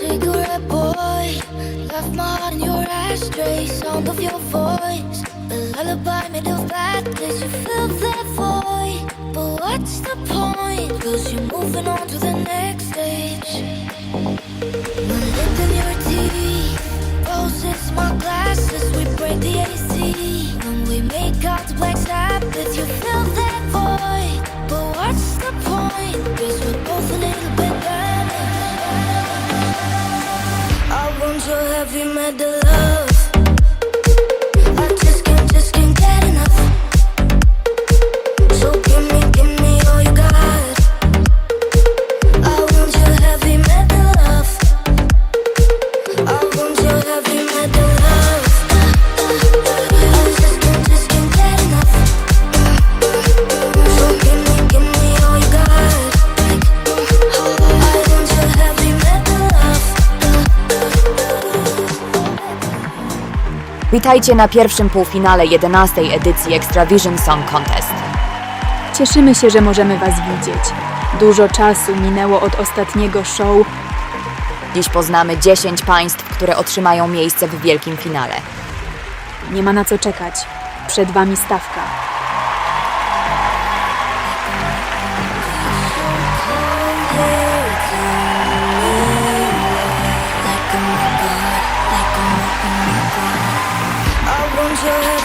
cigarette boy Left my heart in your ashtray Sound of your voice A lullaby made of bad blackness You fill that void But what's the point? Cause you're moving on to the next stage My lip and your teeth Roses, my glasses We break the AC had to Witajcie na pierwszym półfinale 11. edycji Extravision Song Contest. Cieszymy się, że możemy Was widzieć. Dużo czasu minęło od ostatniego show. Dziś poznamy 10 państw, które otrzymają miejsce w wielkim finale. Nie ma na co czekać. Przed Wami stawka. changes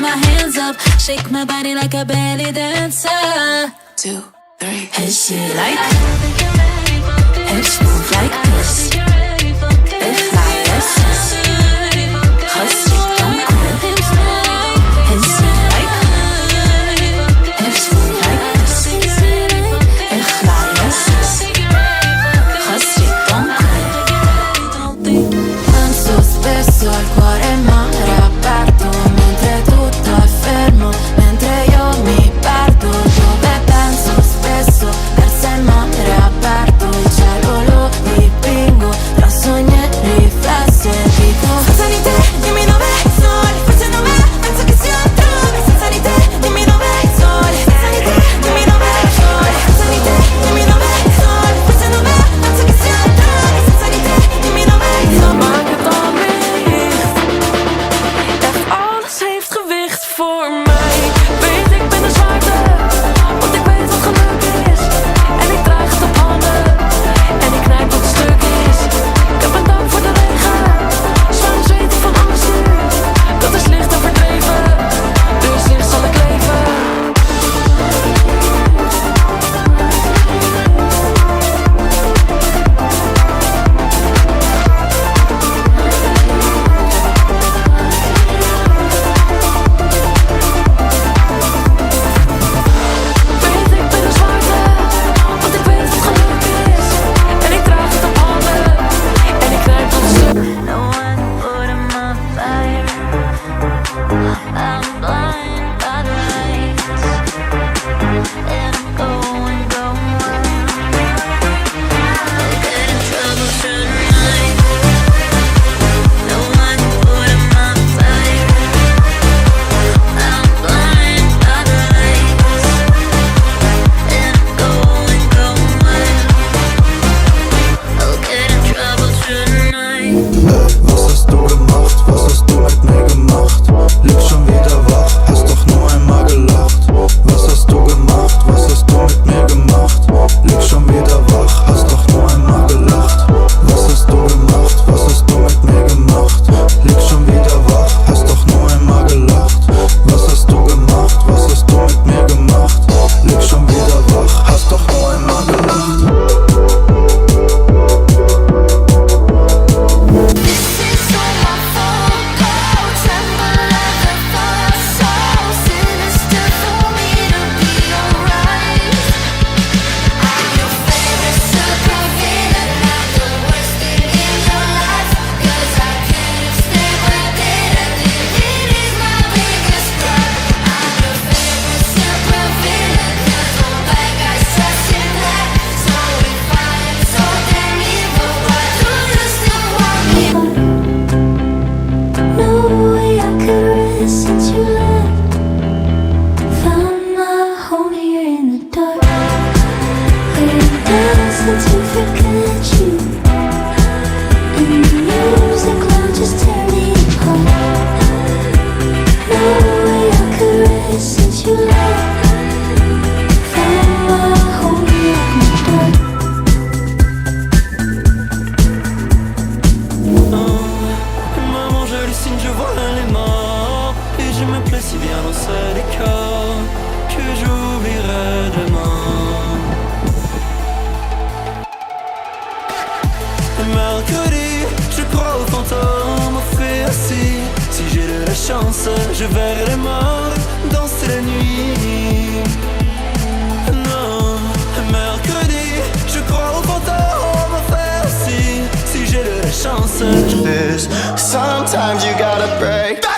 my hands up, shake my body like a belly dancer. Two, three. Hey, she like, hey, she like this. If Mercredi, je crois aux fantômes, au fait assis. Si j'ai de la chance, je verrai les morts danser la nuit. Non, mercredi, je crois aux fantômes, au fait assis. Si j'ai de la chance. Sometimes you gotta break.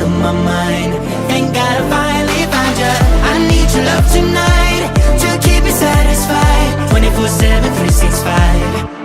7 on my mind. Thank God I finally found you. I need your love tonight to keep me satisfied. 24 7, 365.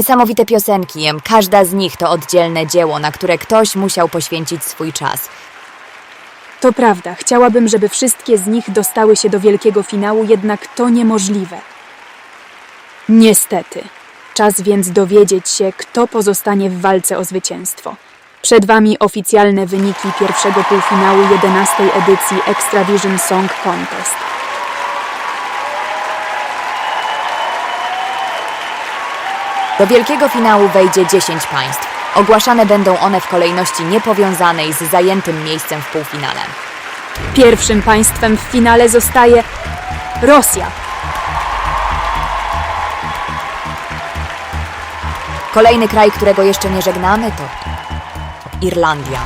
Niesamowite piosenki, każda z nich to oddzielne dzieło, na które ktoś musiał poświęcić swój czas. To prawda, chciałabym, żeby wszystkie z nich dostały się do wielkiego finału, jednak to niemożliwe. Niestety. Czas więc dowiedzieć się, kto pozostanie w walce o zwycięstwo. Przed Wami oficjalne wyniki pierwszego półfinału 11 edycji Extravision Song Contest. Do wielkiego finału wejdzie 10 państw. Ogłaszane będą one w kolejności niepowiązanej z zajętym miejscem w półfinale. Pierwszym państwem w finale zostaje Rosja. Kolejny kraj, którego jeszcze nie żegnamy, to Irlandia.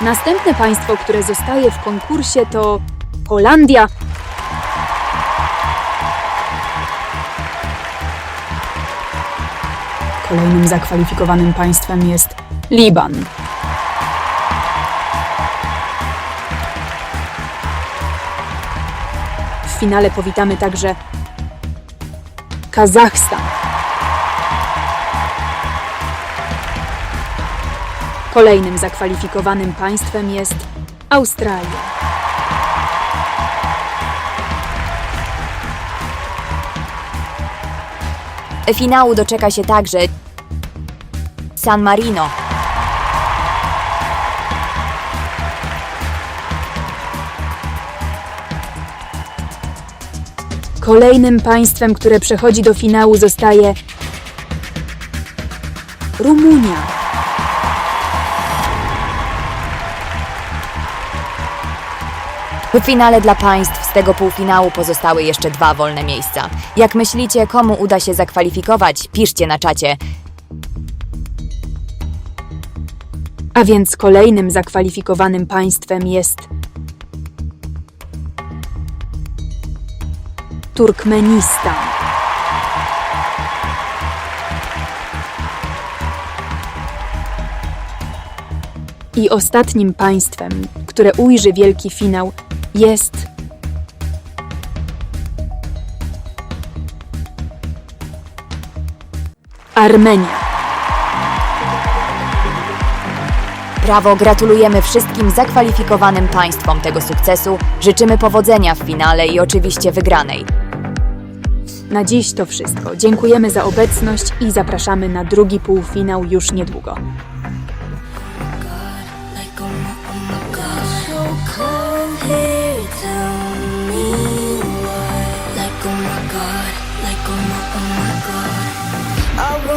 Następne państwo, które zostaje w konkursie to Holandia. Kolejnym zakwalifikowanym państwem jest Liban. W finale powitamy także Kazachstan. Kolejnym zakwalifikowanym państwem jest Australia. Finału doczeka się także San Marino. Kolejnym państwem, które przechodzi do finału zostaje Rumunia. W finale dla państw z tego półfinału pozostały jeszcze dwa wolne miejsca. Jak myślicie, komu uda się zakwalifikować? Piszcie na czacie. A więc kolejnym zakwalifikowanym państwem jest Turkmenistan. I ostatnim państwem, które ujrzy wielki finał, jest Armenia. Brawo, gratulujemy wszystkim zakwalifikowanym państwom tego sukcesu. Życzymy powodzenia w finale i oczywiście wygranej. Na dziś to wszystko. Dziękujemy za obecność i zapraszamy na drugi półfinał już niedługo.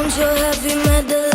songs are heavy metal